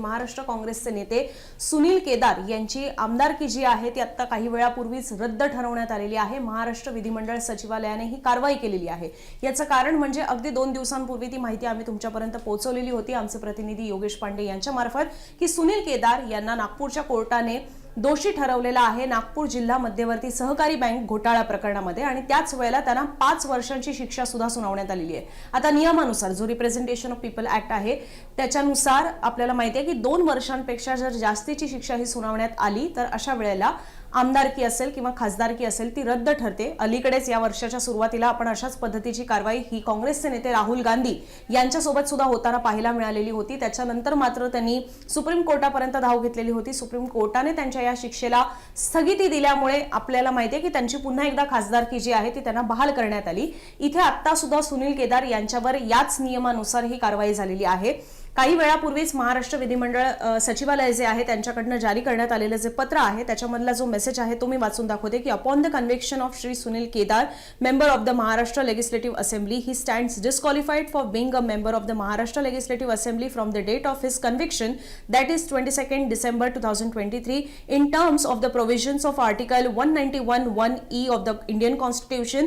महाराष्ट्र काँग्रेसचे नेते सुनील केदार यांची आमदारकी जी आहे ती आता काही वेळापूर्वीच रद्द ठरवण्यात आलेली आहे. महाराष्ट्र विधिमंडळ सचिवालयाने ही कारवाई केलेली आहे. याचं कारण म्हणजे अगदी दोन दिवसांपूर्वी ती माहिती आम्ही तुमच्यापर्यंत पोहोचवलेली होती. आमचे प्रतिनिधी योगेश पांडे यांच्यामार्फत की सुनील केदार यांना नागपूरच्या कोर्टाने दोषी ठरवलेला आहे नागपूर जिल्हा मध्यवर्ती सहकारी बँक घोटाळा प्रकरणामध्ये आणि त्याच वेळेला त्यांना पाच वर्षांची शिक्षा सुद्धा सुनावण्यात आलेली आहे. आता नियमानुसार जो रिप्रेझेंटेशन ऑफ पीपल ऍक्ट आहे त्याच्यानुसार आपल्याला माहिती आहे की दोन वर्षांपेक्षा जर जास्तीची शिक्षा ही सुनावण्यात आली तर अशा वेळेला आमदारकी असेल किंवा खासदारकी असेल ती रद्द ठरते. अलीकडेच या वर्षाच्या सुरुवातीला आपण अशाच पद्धतीची कारवाई ही काँग्रेसचे नेते राहुल गांधी यांच्यासोबत सुद्धा होताना पाहायला मिळालेली होती. त्याच्यानंतर मात्र त्यांनी सुप्रीम कोर्टापर्यंत धाव घेतलेली होती. सुप्रीम कोर्टाने त्यांच्या या शिक्षेला स्थगिती दिल्यामुळे आपल्याला माहिती आहे की त्यांची पुन्हा एकदा खासदारकी जी आहे ती त्यांना बहाल करण्यात आली. इथे आत्ता सुद्धा सुनील केदार यांच्यावर याच नियमानुसार ही कारवाई झालेली आहे. काही वेळापूर्वीच महाराष्ट्र विधिमंडळ सचिवालय जे आहे त्यांच्याकडनं जारी करण्यात आलेलं जे पत्र आहे त्याच्यामधला जो मेसेज आहे तो मी वाचून दाखवते की upon the conviction of Shri Sunil Kedar member of the Maharashtra legislative assembly he stands disqualified for being a member of the Maharashtra legislative assembly from the date of his conviction that is twenty second December two thousand twenty three in terms of the provisions of article one ninety one one E of the Indian constitution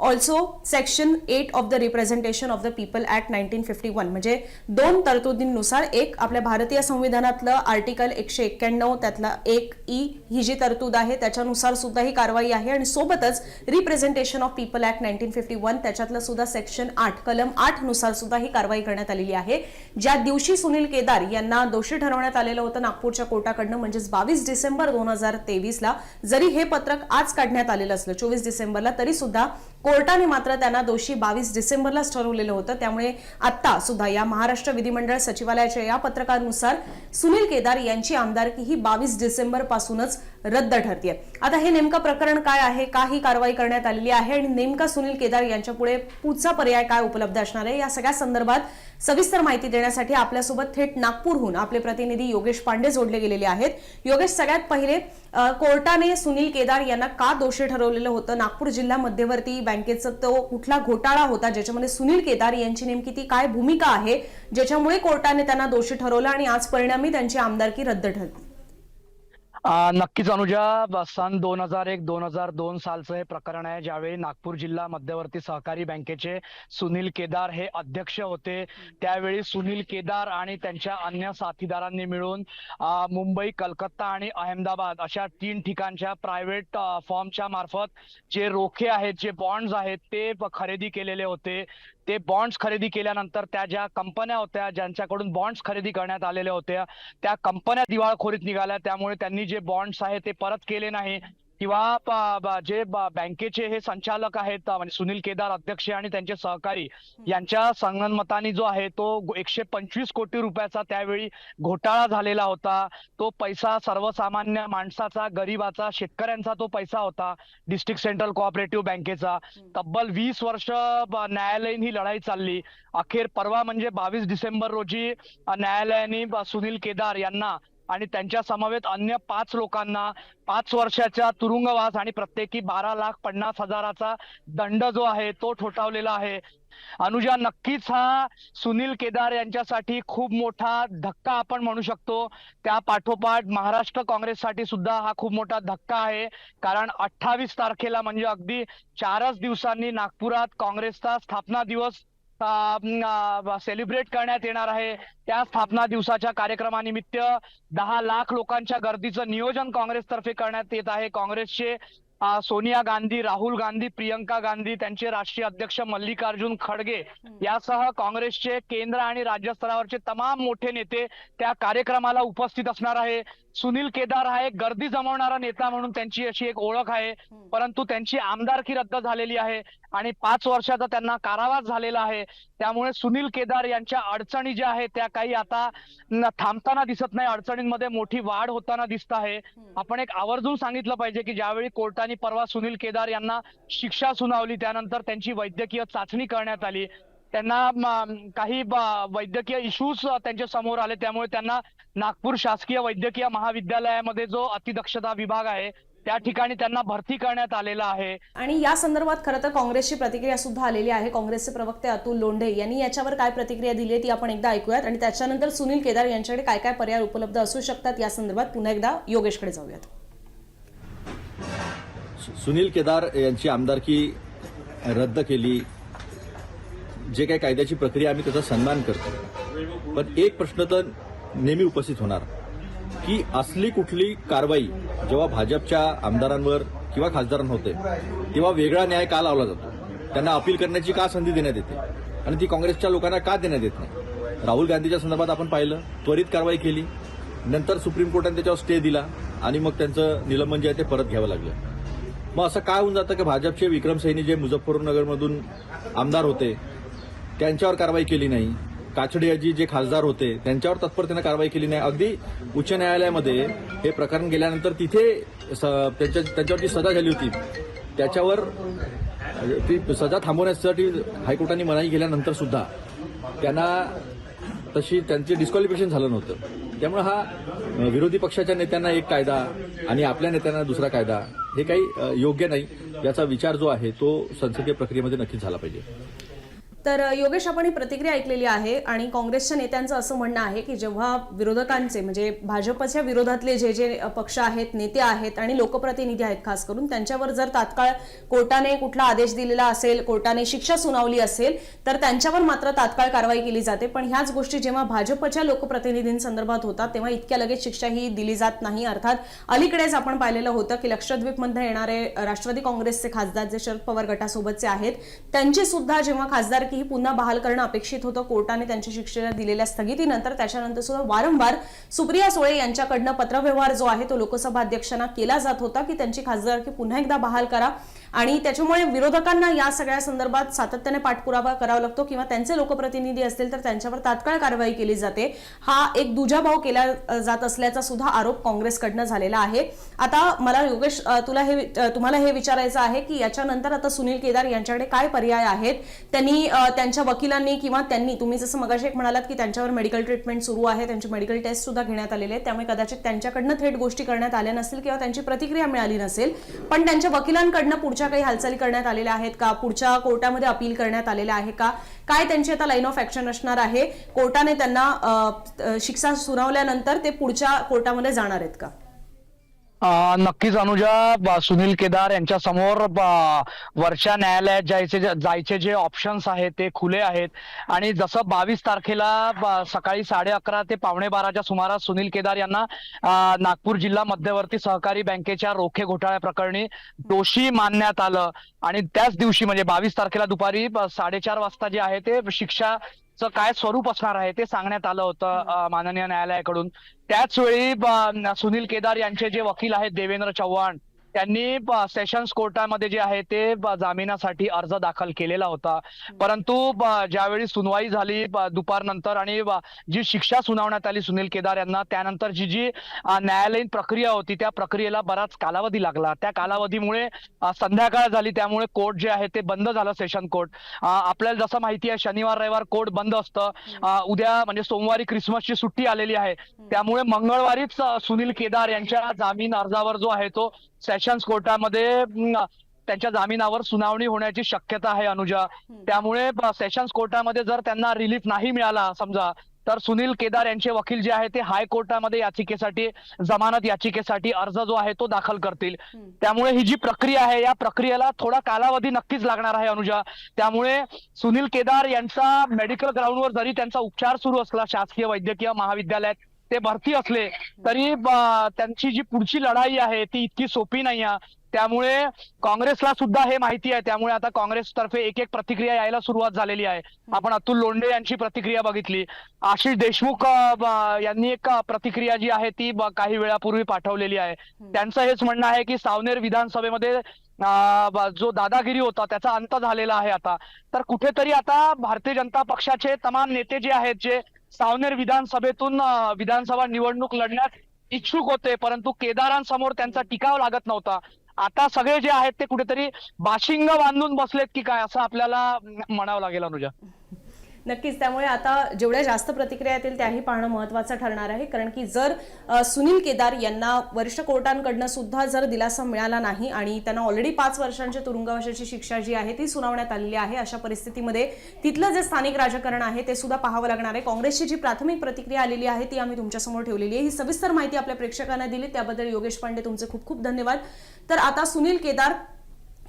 also section eight of the representation of the people act nineteen fifty one म्हणजे दोन तरतुदींनुसार एक आपल्या भारतीय संविधानातलं article एकशे एक्क्याण्णव त्यातला एक ई ही जी तरतूद आहे त्याच्यानुसार सुद्धा ही कारवाई आहे. आणि सोबतच representation of people act nineteen fifty one त्याच्यातलं सुद्धा सेक्शन आठ कलम आठनुसार सुद्धा ही कारवाई करण्यात आलेली आहे. ज्या दिवशी सुनील केदार यांना दोषी ठरवण्यात आलेलं होतं नागपूरच्या कोर्टाकडनं म्हणजेच बावीस डिसेंबर दोन हजार तेवीसला जरी हे पत्रक आज काढण्यात आलेलं असलं चोवीस डिसेंबरला तरी सुद्धा कोर्टाने मात्र त्यांना दोषी बावीस डिसेंबरलाच ठरवलेलं होतं. त्यामुळे आता सुद्धा या महाराष्ट्र विधिमंडळ सचिवालयाच्या या पत्रकानुसार सुनील केदार यांची आमदारकी ही बावीस डिसेंबर पासूनच रद्द ठरते आता हे नेमकं प्रकरण काय आहे? का ही कारवाई करण्यात आलेली आहे आणि नेमका सुनील केदार यांच्या पुढे पुढचा पर्याय काय उपलब्ध असणार आहे? या सगळ्या संदर्भात सविस्तर माहिती देण्यासाठी आपल्यासोबत थेट नागपूरहून आपले प्रतिनिधी योगेश पांडे जोडले गेलेले आहेत. योगेश सगळ्यात पहिले कोर्टाने सुनील केदार यांना का दोषी ठरवलेलं होतं? नागपूर जिल्हा मध्यवर्ती बँकेचा तो कुठला घोटाळा होता? ज्याच्यामध्ये सुनील केदार यांची नेमकी ती काय भूमिका आहे? ज्याच्यामुळे कोर्टाने त्यांना दोषी ठरवलं आणि आज परिणामी त्यांची आमदारकी रद्द ठरली. नक्कीच अनुजा. सन दोन हजार एक दोन हजार दोन सालचं हे प्रकरण आहे ज्यावेळी नागपूर जिल्हा मध्यवर्ती सहकारी बँकेचे सुनील केदार हे अध्यक्ष होते. त्यावेळी सुनील केदार आणि त्यांच्या अन्य साथीदारांनी मिळून मुंबई कलकत्ता आणि अहमदाबाद अशा तीन ठिकाणच्या प्रायव्हेट फॉर्मच्या मार्फत जे रोखे आहेत जे बॉन्ड्स आहेत ते खरेदी केलेले होते. ते बॉन्ड्स खरेदी केल्यानंतर त्या ज्या कंपन्या होत्या ज्यांच्याकडून बॉन्ड्स खरेदी करण्यात आलेल्या होत्या त्या कंपन्या दिवाळखोरीत निघाल्या. त्यामुळे त्यांनी जे बॉन्ड्स आहेत ते परत केले नाही. किंवा जे बँकेचे हे संचालक आहेत म्हणजे सुनील केदार अध्यक्ष आणि त्यांचे सहकारी यांच्या संगनमताने जो आहे तो एकशे पंचवीस कोटी रुपयाचा त्यावेळी घोटाळा झालेला होता. तो पैसा सर्वसामान्य माणसाचा गरीबाचा शेतकऱ्यांचा तो पैसा होता डिस्ट्रिक्ट सेंट्रल कोऑपरेटिव्ह बँकेचा. तब्बल वीस वर्ष न्यायालयीन ही लढाई चालली. अखेर परवा म्हणजे बावीस डिसेंबर रोजी न्यायालयाने सुनील केदार यांना आणि त्यांच्या समवेत अन्य पाच लोकांना पाच वर्षाच्या तुरुंगवास आणि प्रत्येकी बारा लाख पन्नास हजाराचा दंड जो आहे तो ठोठावलेला आहे. अनुजा नक्कीच हा सुनील केदार यांच्यासाठी खूप मोठा धक्का आपण म्हणू शकतो. त्या पाठोपाठ महाराष्ट्र काँग्रेससाठी सुद्धा हा खूप मोठा धक्का आहे. कारण अठ्ठावीस तारखेला म्हणजे अगदी चारच दिवसांनी नागपुरात काँग्रेसचा स्थापना दिवस सेलिब्रेट करण्यात येणार आहे. त्या स्थापना दिवसाच्या कार्यक्रमानिमित्त दहा लाख लोकांच्या गर्दीचं नियोजन काँग्रेसतर्फे करण्यात येत आहे. काँग्रेसचे सोनिया गांधी राहुल गांधी प्रियंका गांधी त्यांचे राष्ट्रीय अध्यक्ष मल्लिकार्जुन खडगे यासह काँग्रेसचे केंद्र आणि राज्य स्तरावरचे तमाम मोठे नेते त्या कार्यक्रमाला उपस्थित असणार आहे. सुनील केदार हा एक गर्दी जमवणारा नेता म्हणून त्यांची अशी एक ओळख आहे. परंतु त्यांची आमदारकी रद्द झालेली आहे आणि पाच वर्षाचा त्यांना कारावास झालेला आहे. त्यामुळे सुनील केदार यांच्या अडचणी ज्या आहेत त्या काही आता थांबताना दिसत नाही. अडचणींमध्ये मोठी वाढ होताना दिसत आहे. आपण एक आवर्जून सांगितलं पाहिजे की ज्यावेळी कोर्टाने परवा सुनील केदार यांना शिक्षा सुनावली त्यानंतर त्यांची वैद्यकीय चाचणी करण्यात आली. त्यांना काही वैद्यकीय इश्यूज त्यांच्यासमोर आले. त्यामुळे त्यांना नागपूर शासकीय वैद्यकीय महाविद्यालयामध्ये जो अतिदक्षता विभाग आहे त्या ठिकाणी त्यांना भरती करण्यात आलेलं आहे. आणि या संदर्भात खरं तर काँग्रेसची प्रतिक्रिया सुद्धा आलेली आहे. काँग्रेसचे प्रवक्ते अतुल लोंढे यांनी याच्यावर काय प्रतिक्रिया दिली आहे ती आपण एकदा ऐकूयात. आणि त्याच्यानंतर सुनील केदार यांच्याकडे काय काय पर्याय उपलब्ध असू शकतात या संदर्भात पुन्हा एकदा योगेशकडे जाऊयात. सुनील केदार यांची आमदारकी रद्द केली. जे काही कायद्याची प्रक्रिया आम्ही त्याचा सन्मान करतो. पण एक प्रश्न तर नेहमी उपस्थित होणार. की असली कुठली कारवाई जेव्हा भाजपच्या आमदारांवर किंवा खासदारांवर होते तेव्हा वेगळा न्याय का लावला जातो? त्यांना अपील करण्याची का संधी देण्यात येते? आणि ती काँग्रेसच्या लोकांना का देण्यात येत नाही? राहुल गांधीच्या संदर्भात आपण पाहिलं त्वरित कारवाई केली नंतर सुप्रीम कोर्टाने त्याच्यावर स्टे दिला आणि मग त्यांचं निलंबन जे आहे ते परत घ्यावं लागलं. मग असं काय होऊन जातं की भाजपचे विक्रम सैनी जे मुझफ्फरनगरमधून आमदार होते त्यांच्यावर कारवाई केली नाही. काचडियाजी जे खासदार होते त्यांच्यावर तत्परतेनं कारवाई केली नाही. अगदी उच्च न्यायालयामध्ये हे प्रकरण गेल्यानंतर तिथे स- त्यांच्या त्यांच्यावर जी सजा झाली होती. त्याच्यावर ती सजा थांबवण्यासाठी हायकोर्टाने मनाई केल्यानंतर सुद्धा त्यांना तशी त्यांचे डिस्क्वालिफिकेशन झालं नव्हतं. त्यामुळे हा विरोधी पक्षाच्या नेत्यांना एक कायदा आणि आपल्या नेत्यांना दुसरा कायदा हे काही योग्य नाही. याचा विचार जो आहे तो संसदीय प्रक्रियेमध्ये नक्कीच झाला पाहिजे. तर योगेश आपण ही प्रतिक्रिया ऐकलेली आहे आणि काँग्रेसच्या नेत्यांचं असं म्हणणं आहे की जेव्हा विरोधकांचे म्हणजे भाजपच्या विरोधातले जे जे पक्ष आहेत नेते आहेत आणि लोकप्रतिनिधी आहेत खास करून त्यांच्यावर जर तात्काळ कोर्टाने कुठला आदेश दिलेला असेल कोर्टाने शिक्षा सुनावली असेल तर त्यांच्यावर मात्र तात्काळ कारवाई केली जाते. पण ह्याच गोष्टी जेव्हा भाजपच्या लोकप्रतिनिधींसंदर्भात होतात तेव्हा इतक्या लगेच शिक्षा ही दिली जात नाही. अर्थात अलीकडेच आपण पाहिलेलं होतं की लक्षद्वीपमध्ये येणारे राष्ट्रवादी काँग्रेसचे खासदार जे शरद पवार गटासोबतचे आहेत त्यांची सुद्धा जेव्हा खासदार ही पुन्हा बहाल करणं अपेक्षित होतं. कोर्टाने त्यांच्या शिक्षेला दिलेल्या स्थगितीनंतर त्याच्यानंतर सुद्धा वारंवार सुप्रिया सुळे यांच्याकडनं पत्रव्यवहार जो आहे तो लोकसभा अध्यक्षांना केला जात होता की त्यांची खासदारकी पुन्हा एकदा बहाल करा. आणि त्याच्यामुळे विरोधकांना या सगळ्या संदर्भात सातत्याने पाठपुरावा करावा लागतो किंवा त्यांचे लोकप्रतिनिधी असतील तर त्यांच्यावर तात्काळ कारवाई केली जाते. हा एक दुजाभाव केला जात असल्याचा सुद्धा आरोप काँग्रेसकडनं झालेला आहे. आता मला योगेश तुला हे तुम्हाला हे विचारायचं आहे की याच्यानंतर आता सुनील केदार यांच्याकडे काय पर्याय आहेत? त्यांनी त्यांच्या वकिलांनी किंवा त्यांनी तुम्ही जसं मगाशी एक म्हणालात की त्यांच्यावर मेडिकल ट्रीटमेंट सुरू आहे त्यांची मेडिकल टेस्ट सुद्धा घेण्यात आलेले आहेत त्यामुळे कदाचित त्यांच्याकडनं थेट गोष्टी करण्यात आल्या नसतील किंवा त्यांची प्रतिक्रिया मिळाली नसेल. पण त्यांच्या वकिलांकडनं पुढच्या काही हालचाली करण्यात आलेल्या आहेत का? पुढच्या कोर्टामध्ये अपील करण्यात आलेल्या आहे का? काय त्यांची आता लाईन ऑफ ऍक्शन असणार आहे? कोर्टाने त्यांना शिक्षा सुनावल्यानंतर ते पुढच्या कोर्टामध्ये जाणार आहेत का? नक्कीच अनुजा सुनील केदार यांच्या समोर वर्षा न्यायालयात जायचे जे- जायचे जे ऑप्शन्स आहेत ते खुले आहेत. आणि जसं बावीस तारखेला सकाळी साडे अकरा ते पावणे बाराच्या सुमारास सुनील केदार यांना नागपूर जिल्हा मध्यवर्ती सहकारी बँकेच्या रोखे घोटाळ्या प्रकरणी दोषी मानण्यात आलं. आणि त्याच दिवशी म्हणजे बावीस तारखेला दुपारी साडेचार वाजता जे आहे ते शिक्षा काय स्वरूप असणार आहे ते सांगण्यात आलं होतं माननीय न्यायालयाकडून. त्याच वेळी सुनील केदार यांचे जे वकील आहेत देवेंद्र चव्हाण त्यांनी सेशन्स कोर्टामध्ये जे आहे ते जामिनासाठी अर्ज दाखल केलेला होता. परंतु ज्यावेळी सुनवाई झाली दुपारनंतर आणि जी शिक्षा सुनावण्यात आली सुनील केदार यांना त्यानंतर जी जी न्यायालयीन प्रक्रिया होती त्या प्रक्रियेला बराच कालावधी लागला. त्या कालावधीमुळे संध्याकाळ झाली. त्यामुळे कोर्ट जे आहे ते बंद झालं सेशन कोर्ट. आपल्याला जसं माहिती आहे शनिवार रविवार कोर्ट बंद असतं. उद्या म्हणजे सोमवारी क्रिसमसची सुट्टी आलेली आहे. त्यामुळे मंगळवारीच सुनील केदार यांच्या जामीन अर्जावर जो आहे तो सेशन्स कोर्टामध्ये त्यांच्या जामिनावर सुनावणी होण्याची शक्यता आहे अनुजा. त्यामुळे सेशन्स कोर्टामध्ये जर त्यांना रिलीफ नाही मिळाला समजा तर सुनील केदार यांचे वकील जे आहे ते हायकोर्टामध्ये याचिकेसाठी जमानत याचिकेसाठी अर्ज जो आहे तो दाखल करतील. त्यामुळे ही जी प्रक्रिया आहे या प्रक्रियेला थोडा कालावधी नक्कीच लागणार आहे अनुजा. त्यामुळे सुनील केदार यांचा मेडिकल ग्राउंडवर जरी त्यांचा उपचार सुरू असला शासकीय वैद्यकीय महाविद्यालयात ते भरती असले तरी त्यांची जी पुढची लढाई आहे ती इतकी सोपी नाही आहे त्यामुळे काँग्रेसला सुद्धा हे माहिती आहे. त्यामुळे आता काँग्रेसतर्फे एक एक प्रतिक्रिया यायला सुरुवात झालेली आहे. आपण अतुल लोंढे यांची प्रतिक्रिया बघितली. आशिष देशमुख यांनी एक प्रतिक्रिया जी आहे ती काही वेळापूर्वी पाठवलेली आहे. त्यांचं हेच म्हणणं आहे की सावनेर विधानसभेमध्ये जो दादागिरी होता त्याचा अंत झालेला आहे आता. तर कुठेतरी आता भारतीय जनता पक्षाचे तमाम नेते जे आहेत जे सावनेर विधानसभेतून विधानसभा निवडणूक लढण्यास इच्छुक होते परंतु केदारांसमोर त्यांचा टिकाव लागत नव्हता. आता सगळे जे आहेत ते कुठेतरी बाशिंग बांधून बसलेत की काय असं आपल्याला म्हणावं लागेल अनुजा. नक्कीच त्यामुळे आता जेवढ्या जास्त प्रतिक्रिया येतील त्याही पाहणं महत्वाचं ठरणार आहे. कारण की जर सुनील केदार यांना वरिष्ठ कोर्टांकडनं सुद्धा जर दिलासा मिळाला नाही आणि त्यांना ऑलरेडी पाच वर्षांच्या तुरुंगवासाची शिक्षा जी आहे ती सुनावण्यात आलेली आहे अशा परिस्थितीमध्ये तिथलं जे स्थानिक राजकारण आहे ते सुद्धा पाहावं लागणार आहे. काँग्रेसची जी प्राथमिक प्रतिक्रिया आलेली आहे ती आम्ही तुमच्यासमोर ठेवलेली आहे. ही सविस्तर माहिती आपल्या प्रेक्षकांना दिली. त्याबद्दल योगेश पांडे तुमचे खूप खूप धन्यवाद. तर आता सुनील केदार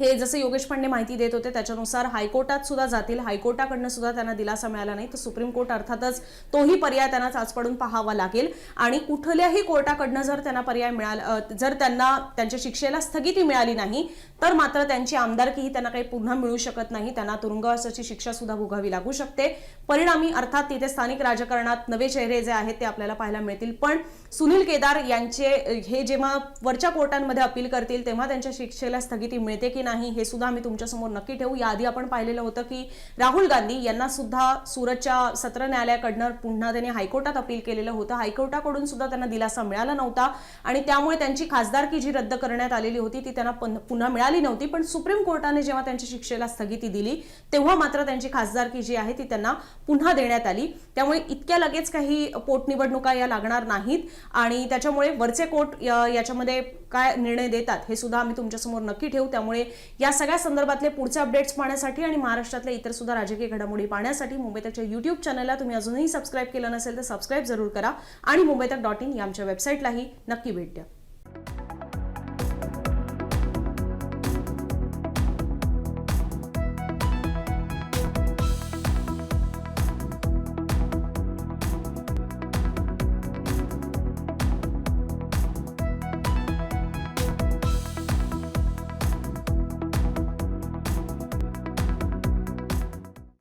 हे जसे योगेश पांडे माहिती देत होते त्याच्यानुसार हायकोर्टात सुद्धा जातील. हायकोर्टाकडनं सुद्धा त्यांना दिलासा मिळाला नाही. तर सुप्रीम कोर्ट अर्थातच तोही पर्याय त्यांना चाचपडून पाहावा लागेल. आणि कुठल्याही कोर्टाकडनं जर त्यांना पर्याय मिळाला जर त्यांना त्यांच्या शिक्षेला स्थगिती मिळाली नाही तर मात्र त्यांची आमदारकी ही त्यांना काही पुन्हा मिळू शकत नाही. त्यांना तुरुंगवासाची शिक्षा सुद्धा भोगावी लागू शकते. परिणामी अर्थात तिथे स्थानिक राजकारणात नवे चेहरे जे आहेत ते आपल्याला पाहायला मिळतील. पण सुनील केदार यांचे हे जेव्हा वरच्या कोर्टांमध्ये अपील करतील तेव्हा त्यांच्या शिक्षेला स्थगिती मिळते की नाही हे सुद्धा आम्ही तुमच्यासमोर नक्की ठेवू. याआधी आपण पाहिलेलं होतं की राहुल गांधी यांना सुद्धा सुरतच्या सत्र न्यायालयाकडनं पुन्हा त्यांनी हायकोर्टात अपील केलेलं होतं. हायकोर्टाकडून सुद्धा त्यांना दिलासा मिळाला नव्हता आणि त्यामुळे त्यांची खासदारकी जी रद्द करण्यात आलेली होती ती त्यांना पुन्हा मिळाली नव्हती पण सुप्रीम कोर्टाने जेव्हा त्यांच्या शिक्षेला स्थगिती दिली तेव्हा मात्र त्यांची खासदारकी जी आहे ती त्यांना पुन्हा देण्यात आली. त्यामुळे इतक्या लगेच काही पोटनिवडणुका या लागणार नाहीत आणि त्याच्यामुळे वरचे कोर्ट याच्यामध्ये काय निर्णय देतात हे सुद्धा आम्ही तुमच्यासमोर नक्की ठेवू. त्यामुळे या सगळ्या संदर्भातले पुढचे अपडेट्स पाहण्यासाठी आणि महाराष्ट्रातल्या इतर सुद्धा राजकीय घडामोडी पाहण्यासाठी मुंबई तकच्या युट्यूब चॅनलला तुम्ही अजूनही सबस्क्राईब केलं नसेल तर सबस्क्राईब जरूर करा आणि मुंबई तक डॉट इन या आमच्या वेबसाईटलाही नक्की भेट द्या.